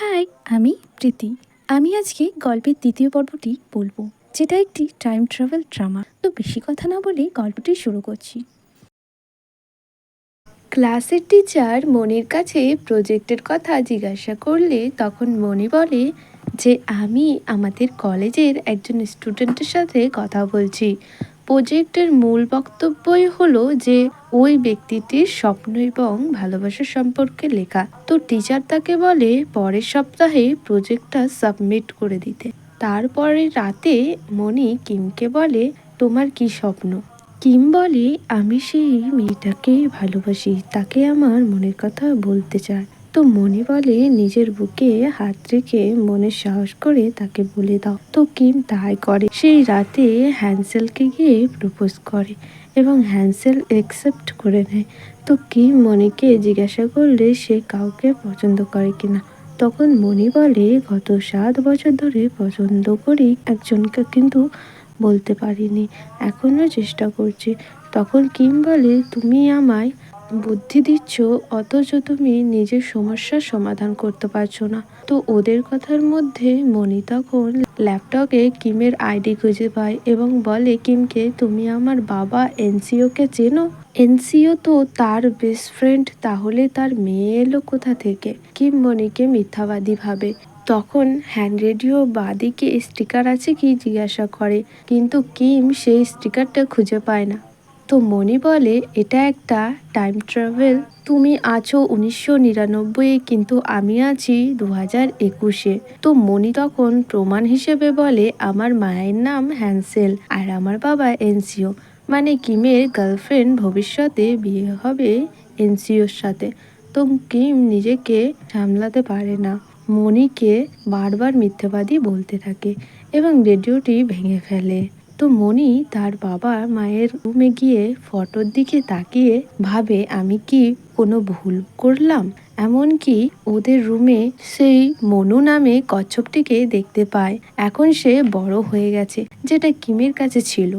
High, আমি প্রীতি। আমি আজকে গল্পের দ্বিতীয় পর্বটি বলব, যেটা একটি টাইম ট্রাভেল ড্রামা তো বেশি কথা না বলে গল্পটি শুরু করছি। ক্লাসের টিচার মনির কাছে প্রজেক্টের কথা জিজ্ঞাসা করলে তখন মনি বলে যে, আমি আমাদের কলেজের একজন স্টুডেন্টের সাথে কথা বলছি। প্রজেক্টের মূল বক্তব্যই হলো যে, ওই ব্যক্তিটির স্বপ্ন এবং ভালোবাসা সম্পর্কে লেখা। তো টিচার তাকে বলে, পরের সপ্তাহে প্রজেক্টটা সাবমিট করে দিতে। তারপরে রাতে মনি কিমকে বলে, তোমার কি স্বপ্ন? কিম বলে, আমি সেই মেয়েটাকে ভালোবাসি। তাকে আমার মনের কথা বলতে চাই। তো মনি বলে নিজের বুকে হাত রেখে মনে সাহস করে তাকে বলে দাও। তো কিম তাই করে। সেই রাতে হ্যান্সেলকে গিয়ে প্রপোজ করে এবং হ্যান্সেল অ্যাকসেপ্ট করে নেয়। তো কিম মনিকে জিজ্ঞাসা করলে সে কাউকে পছন্দ করে কিনা। তখন মনি বলে গত সাত বছর ধরে পছন্দ করি একজনকে কিন্তু বলতে পারিনি। এখনও চেষ্টা করছি। তখন কিম বলে, তুমি আমায় বুদ্ধি দিচ্ছ, অথচ তুমি নিজের সমস্যার সমাধান করতে পারছ না। তো ওদের কথার মধ্যে মনি তখন ল্যাপটপে কিমের আইডি খুঁজে পায় এবং বলে, কিমকে, তুমি আমার বাবা এনসিওকে চেনো? এনসিও তো তার বেস্ট ফ্রেন্ড তাহলে তার মেয়ে এলো কোথা থেকে? কিম মনিকে মিথ্যাবাদী ভাবে। তখন হ্যান্ড রেডিও বাদিকে স্টিকার আছে কি জিজ্ঞাসা করে, কিন্তু কিম সেই স্টিকারটা খুঁজে পায় না। তো মনি বলে, এটা একটা টাইম ট্রাভেল তুমি আছো উনিশশো নিরানব্বই কিন্তু আমি আছি দু হাজার একুশে। তো মনি তখন প্রমাণ হিসেবে বলে, আমার মায়ের নাম হ্যান্সেল আর আমার বাবা এনসিও। মানে কিমের গার্লফ্রেন্ড ভবিষ্যতে বিয়ে হবে এনসিওর সাথে। তো কিম নিজেকে সামলাতে পারে না। মনিকে বারবার মিথ্যাবাদী বলতে থাকে এবং রেডিওটি ভেঙে ফেলে। তো মনি তার বাবা মায়ের রুমে গিয়ে ফটোর দিকে তাকিয়ে ভাবে, আমি কি কোনো ভুল করলাম? এমনকি ওদের রুমে সেই মনু নামে কচ্ছপটিকে দেখতে পায়। এখন সে বড় হয়ে গেছে, যেটা কিমের কাছে ছিল।